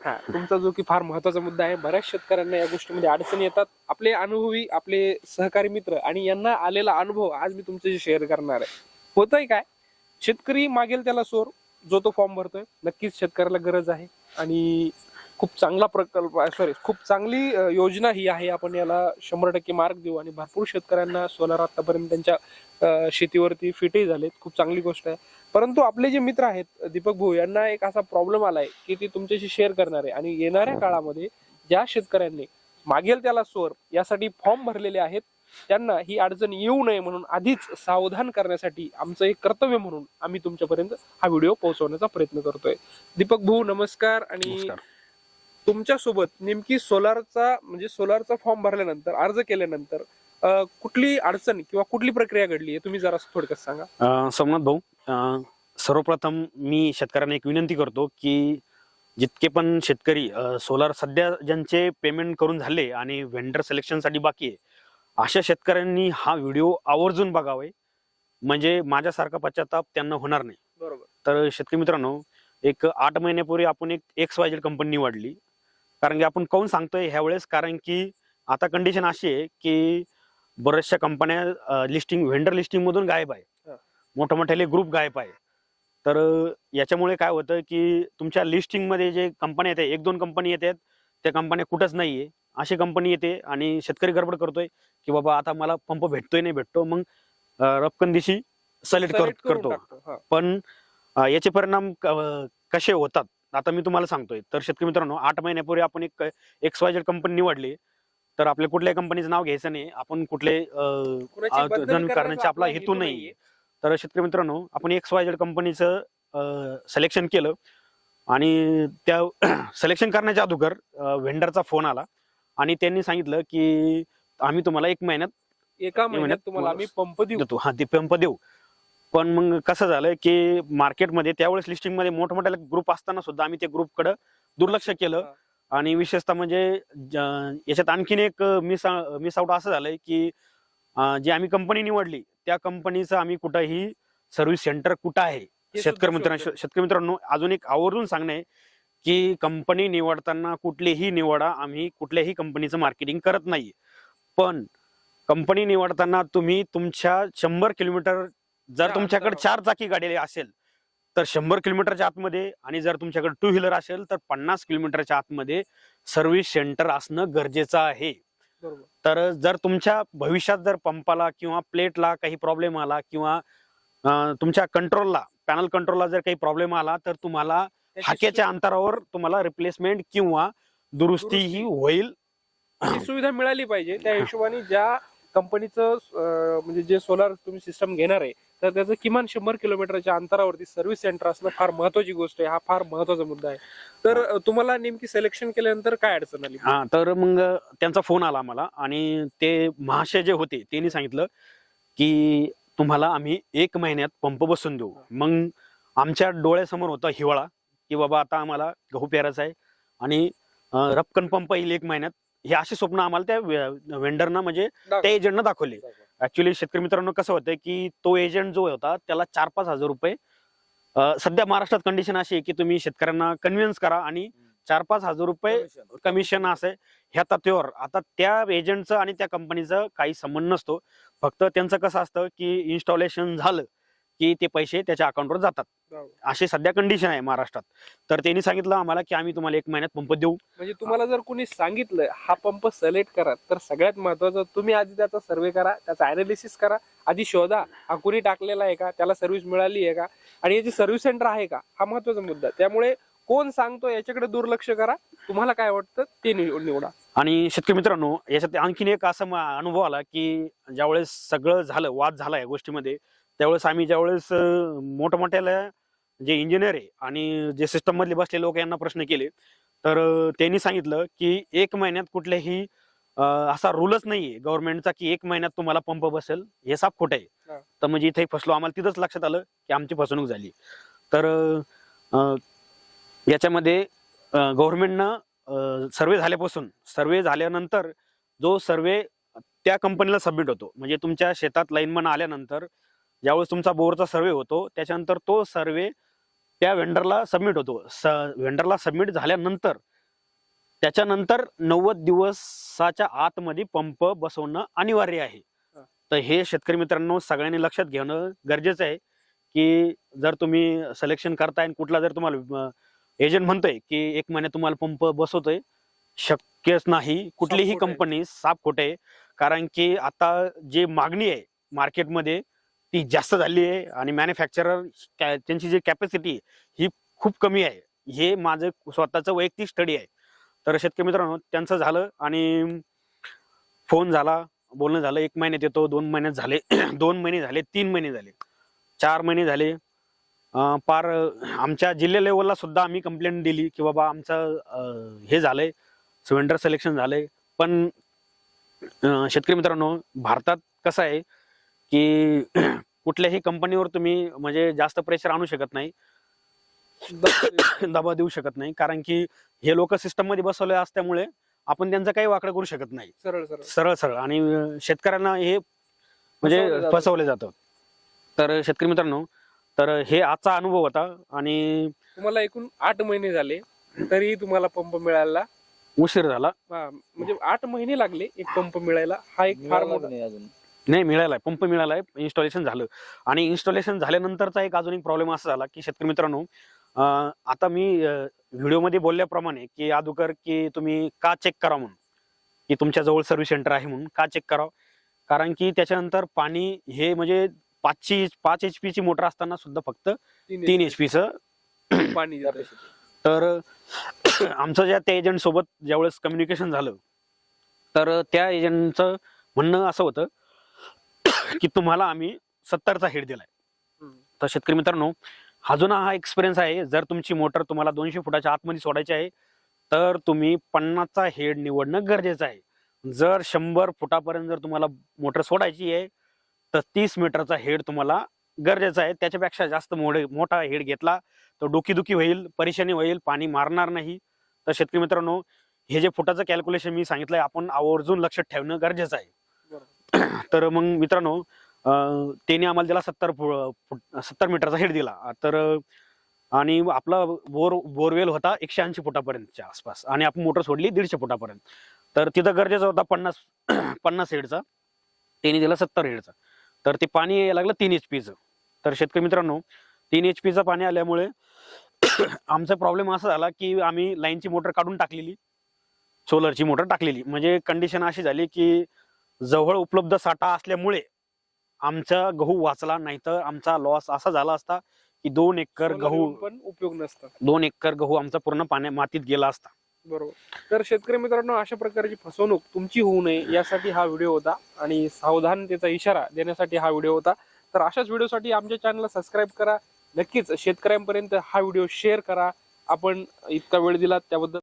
हा. तुमचा जो की फार महत्त्वाचा मुद्दा आहे बऱ्याच शेतकऱ्यांना या गोष्टीमध्ये अडचणी येतात. आपले अनुभवी आपले सहकारी मित्र आणि यांना आलेला अनुभव आज मी तुमच्याशी शेअर करणार आहे. होतंय काय? शेतकरी मागेल त्याला सोर जो तो फॉर्म भरतोय. नक्कीच शेतकऱ्याला गरज आहे. आणि खूप चांगला प्रकल्प सॉरी खूप चांगली योजना ही आहे. आपण याला शंभर टक्के मार्क देऊ आणि भरपूर शेतकऱ्यांना सोलार आतापर्यंत त्यांच्या शेतीवरती फिटही झालेत. खूप चांगली गोष्ट आहे. परंतु आपले जे मित्र आहेत दीपक भाऊ यांना एक असा प्रॉब्लेम आलाय की ते तुमच्याशी शेअर करणार आहे. आणि येणाऱ्या काळामध्ये ज्या शेतकऱ्यांनी मागेल त्याला स्वर यासाठी फॉर्म भरलेले आहेत त्यांना ही अडचण येऊ नये म्हणून आधीच सावधान करण्यासाठी आमचं एक कर्तव्य म्हणून आम्ही तुमच्यापर्यंत हा व्हिडिओ पोहोचवण्याचा प्रयत्न करतोय. दीपक भाऊ नमस्कार. आणि. तुमच्यासोबत नेमकी सोलारचा म्हणजे सोलारचा फॉर्म भरल्यानंतर अर्ज केल्यानंतर कुठली अडचण किंवा कुठली प्रक्रिया घडली आहे? तुम्ही जरा थोडक्यात सांगा. सोमनाथ भाऊ अं, सर्वप्रथम मी शेतकऱ्यांना एक विनंती करतो की जितके पण शेतकरी सोलार सध्या ज्यांचे पेमेंट करून झाले आणि व्हेंडर सिलेक्शनसाठी बाकी आहे अशा शेतकऱ्यांनी हा व्हिडिओ आवर्जून बघावे. म्हणजे माझ्यासारखा पश्चाताप त्यांना होणार नाही. बरोबर. तर शेतकरी मित्रांनो एक आठ महिन्यापूर्वी आपण एक एक्स वायजेड कंपनी निवडली. कारण की आपण काऊन सांगतोय ह्या वेळेस कारण की आता कंडिशन अशी आहे की बऱ्याचशा कंपन्या लिस्टिंग व्हेंडर लिस्टिंग मधून गायब आहे. हा. मोठे मोठ्याले ग्रुप गायब आहे तर याच्यामुळे काय होतं की तुमच्या लिस्टिंगमध्ये जे कंपन्या येते एक दोन कंपनी येतात त्या कंपन्या कुठंच नाहीये अशी कंपनी येते आणि शेतकरी गडबड करतोय की बाबा आता मला पंप भेटतोय नाही भेटतो मग अं, रपकन दिशी सिलेक्ट करतो. पण याचे परिणाम कसे होतात आता मी तुम्हाला सांगतोय तर शेतकरी मित्रांनो आठ महिन्यापूर्वी आपण एक एक्स वाय कंपनी निवडली तर आपल्या कुठल्याही कंपनीचं नाव घ्यायचं नाही आपण कुठले करण्याचा आपला हेतू नाही नाहीये. तर शेतकरी मित्रांनो आपण एक्स वाय कंपनीचं सिलेक्शन केलं. आणि त्या सिलेक्शन करण्याच्या अगोदर व्हेंडरचा फोन आला. आणि त्यांनी सांगितलं की आम्ही तुम्हाला एक महिन्यात एका महिन्यात तुम्हाला आम्ही पंप देऊ. हा ते पंप देऊ. पण मग कसं झालं की मार्केटमध्ये त्यावेळेस लिस्टिंगमध्ये मोठमोठ्या ग्रुप असताना सुद्धा आम्ही त्या ग्रुपकडे दुर्लक्ष केलं. आणि विशेषतः म्हणजे याच्यात आणखीन एक मिस मिस आउट असं झालंय की जी आम्ही कंपनी निवडली त्या कंपनीचं आम्ही कुठंही सर्व्हिस सेंटर कुठं आहे शेतकरी मित्रांनो. शेतकरी मित्रांनो अजून एक आवर्जून सांगणे की कंपनी निवडताना कुठलीही निवडा आम्ही कुठल्याही कंपनीचं मार्केटिंग करत नाही पण कंपनी निवडताना तुम्ही तुमच्या शंभर किलोमीटर जर तुमच्याकडे. चार चाकी गाडी असेल तर शंभर किलोमीटरच्या आतमध्ये आणि जर तुमच्याकडे टू व्हीलर असेल तर पन्नास किलोमीटरच्या आतमध्ये सर्व्हिस सेंटर असणं गरजेचं आहे तर जर तुमच्या भविष्यात जर पंपाला किंवा प्लेटला काही प्रॉब्लेम आला किंवा तुमच्या कंट्रोलला पॅनल कंट्रोलला जर काही प्रॉब्लेम आला तर तुम्हाला हाकेच्या अंतरावर तुम्हाला रिप्लेसमेंट किंवा दुरुस्ती ही. होईल. सुविधा मिळाली पाहिजे. त्या हिशोबाने ज्या कंपनीचं म्हणजे जे सोलार तुम्ही सिस्टम घेणार आहे तर त्याचं किमान शंभर किलोमीटरच्या अंतरावरती सर्व्हिस सेंटर असणं फार महत्वाची गोष्ट आहे. हा फार महत्त्वाचा मुद्दा आहे. तर तुम्हाला नेमकी सिलेक्शन केल्यानंतर काय अडचण आली? हा तर मग त्यांचा फोन आला मला आणि ते महाशय जे होते त्यांनी सांगितलं की तुम्हाला आम्ही एक महिन्यात पंप बसून देऊ. मग आमच्या डोळ्यासमोर होता हिवाळा की बाबा आता आम्हाला गहू पेरायचा आहे आणि रपकन पंप येईल एक महिन्यात. हे असे स्वप्न आम्हाला त्या वेंडरना म्हणजे त्या एजंटनं दाखवले. ऍक्च्युली शेतकरी मित्रांनो कसं होतं की तो एजंट जो होता त्याला चार पाच हजार रुपये सध्या महाराष्ट्रात कंडिशन अशी आहे की तुम्ही शेतकऱ्यांना कन्व्हिन्स करा आणि चार पाच हजार रुपये कमिशन असे ह्या तत्वावर आता त्या एजंटचं आणि त्या कंपनीचं काही संबंध नसतो. फक्त त्यांचं कसं असतं की इन्स्टॉलेशन झालं. की ते पैसे त्याच्या अकाउंटवर जातात. अशी सध्या कंडिशन आहे महाराष्ट्रात. तर त्यांनी सांगितलं आम्हाला की आम्ही तुम्हाला एक महिन्यात पंप देऊ. म्हणजे तुम्हाला जर कोणी सांगितलं हा पंप सिलेक्ट करा तर सगळ्यात महत्वाचं तुम्ही आधी त्याचा सर्वे करा त्याचा अनालिसिस करा आधी शोधा हा कोणी टाकलेला आहे का त्याला सर्व्हिस मिळाली आहे का आणि याची सर्व्हिस सेंटर आहे का हा महत्त्वाचा मुद्दा. त्यामुळे कोण सांगतो याच्याकडे दुर्लक्ष करा तुम्हाला काय वाटतं ते निव- निवडा. आणि शेतकरी मित्रांनो याच्यात आणखीन एक असा अनुभव आला की ज्यावेळेस सगळं झालं वाद झाला या गोष्टीमध्ये त्यावेळेस आम्ही ज्यावेळेस मोठमोठ्याला जे इंजिनियर आहे आणि जे सिस्टम मधले बसले लोक यांना प्रश्न केले तर त्यांनी सांगितलं की एक महिन्यात कुठल्याही असा रूलच नाहीये गव्हर्नमेंटचा की एक महिन्यात तुम्हाला पंप बसेल हे साफ खोटं. आहे तर म्हणजे इथे फसलो आम्हाला तिथंच लक्षात आलं की आमची फसवणूक झाली तर याच्यामध्ये गव्हर्नमेंटनं सर्वे झाल्यापासून सर्वे झाल्यानंतर जो सर्वे त्या कंपनीला सबमिट होतो. म्हणजे तुमच्या शेतात लाईनमन आल्यानंतर ज्यावेळेस तुमचा बोरचा सर्वे होतो त्याच्यानंतर तो सर्वे त्या वेंडरला सबमिट होतो. व्हेंडरला सबमिट झाल्यानंतर त्याच्यानंतर नव्वद दिवसाच्या आतमध्ये पंप बसवणं अनिवार्य आहे. तर हे शेतकरी मित्रांनो सगळ्यांनी लक्षात घेणं गरजेचं आहे की जर तुम्ही सिलेक्शन करताय आणि कुठला जर तुम्हाला एजंट म्हणतोय की एक महिन्यात तुम्हाला पंप बसवतोय. शक्यच नाही. कुठलीही खोटं. आहे. कंपनी साप खोटे. आहे कारण की आता जी मागणी आहे मार्केटमध्ये ती जास्त झाली आहे आणि मॅन्युफॅक्चरर त्यांची जी कॅपॅसिटी ही खूप कमी आहे. हे माझं स्वतःचं वैयक्तिक स्टडी आहे. तर शेतकरी मित्रांनो त्यांचं झालं आणि फोन झाला बोलणं झालं एक महिन्यात येतो दोन महिन्यात झाले दोन महिने झाले तीन महिने झाले चार महिने झाले. पार आमच्या जिल्हा लेवलला सुद्धा आम्ही कंप्लेंट दिली की बाबा आमचं हे झालंय सिलेंडर सिलेक्शन झालंय. पण शेतकरी मित्रांनो भारतात कसं आहे की कुठल्याही कंपनीवर तुम्ही म्हणजे जास्त प्रेशर आणू शकत नाही. दबाव देऊ शकत नाही. कारण की हे लोक सिस्टममध्ये बसवले असल्यामुळे आपण त्यांचं काही वाकडं करू शकत नाही. सरळ सरळ. सरळ सरळ. आणि शेतकऱ्यांना हे म्हणजे. फसवले जातं. तर शेतकरी मित्रांनो तर हे आजचा अनुभव होता आणि तुम्हाला एकूण आठ महिने झाले तरी तुम्हाला पंप मिळायला उशीर झाला. हा, म्हणजे आठ महिने लागले एक पंप मिळायला. हा एक फार मिळाला मोठा नाही अजून. नाही मिळालाय. पंप मिळालाय इन्स्टॉलेशन झालं. आणि इन्स्टॉलेशन झाल्यानंतरचा एक अजून एक प्रॉब्लेम असा झाला की शेतकरी मित्रांनो अं, आता मी व्हिडिओमध्ये बोलल्याप्रमाणे की अगोदर की तुम्ही का चेक करा म्हणून? की तुमच्या जवळ सर्व्हिस सेंटर आहे म्हणून का चेक करावं? कारण की त्याच्यानंतर पाणी हे म्हणजे पाचची पाच एच ची मोटर असताना सुद्धा फक्त तीन एच चं पाणी. तर आमचं ज्या त्या एजंट सोबत ज्यावेळेस कम्युनिकेशन झालं तर त्या एजंटचं म्हणणं असं होतं की तुम्हाला आम्ही सत्तरचा हेड दिलाय हम्म. तर शेतकरी मित्रांनो हा हा एक्सपिरियन्स आहे जर तुमची मोटर तुम्हाला दोनशे फुटाच्या आतमध्ये सोडायची आहे तर तुम्ही पन्नासचा हेड निवडणं गरजेचं आहे जर शंभर फुटापर्यंत जर तुम्हाला मोटर सोडायची आहे तर तीस मीटरचा हेड तुम्हाला गरजेचा आहे. त्याच्यापेक्षा जास्त मोठे मोठा हेड घेतला तर डोकीदुखी होईल परेशानी होईल पाणी मारणार नाही. तर शेतकरी मित्रांनो हे जे फुटाचं कॅल्क्युलेशन मी सांगितलंय आपण आवर्जून लक्षात ठेवणं गरजेचं आहे. तर मग मित्रांनो त्याने आम्हाला दिला सत्तर सत्तर मीटरचा हेड दिला. तर आणि आपला बोर बोरवेल होता एकशे ऐंशी फुटापर्यंतच्या आसपास. आणि आपण मोटर सोडली दीडशे फुटापर्यंत. तर तिथं गरजेचा होता पन्नास पन्नास हेडचा. त्याने दिला सत्तर हेडचा. तर ते पाणी यायला लागलं तीन एच पीचं तर शेतकरी मित्रांनो तीन एच पीचं पाणी आल्यामुळे आमचा प्रॉब्लेम असा झाला की आम्ही लाईनची मोटर काढून टाकलेली. सोलरची मोटर टाकलेली. म्हणजे कंडिशन अशी झाली की जवळ उपलब्ध साठा असल्यामुळे आमचा गहू वाचला नाही तर आमचा लॉस असा झाला असता की दोन एकर गहू पण उपयोग नसता. दोन एकर गहू आमचा पूर्ण पाण्या मातीत गेला असता. बरोबर. तर शेतकरी मित्रांनो अशा प्रकारची फसवणूक तुमची होऊ नये यासाठी हा व्हिडिओ होता. आणि सावधानतेचा इशारा देण्यासाठी हा व्हिडिओ होता. तर अशाच व्हिडिओसाठी आमच्या चॅनलला सबस्क्राईब करा. नक्कीच शेतकऱ्यांपर्यंत हा व्हिडिओ शेअर करा. आपण इतका वेळ दिला त्याबद्दल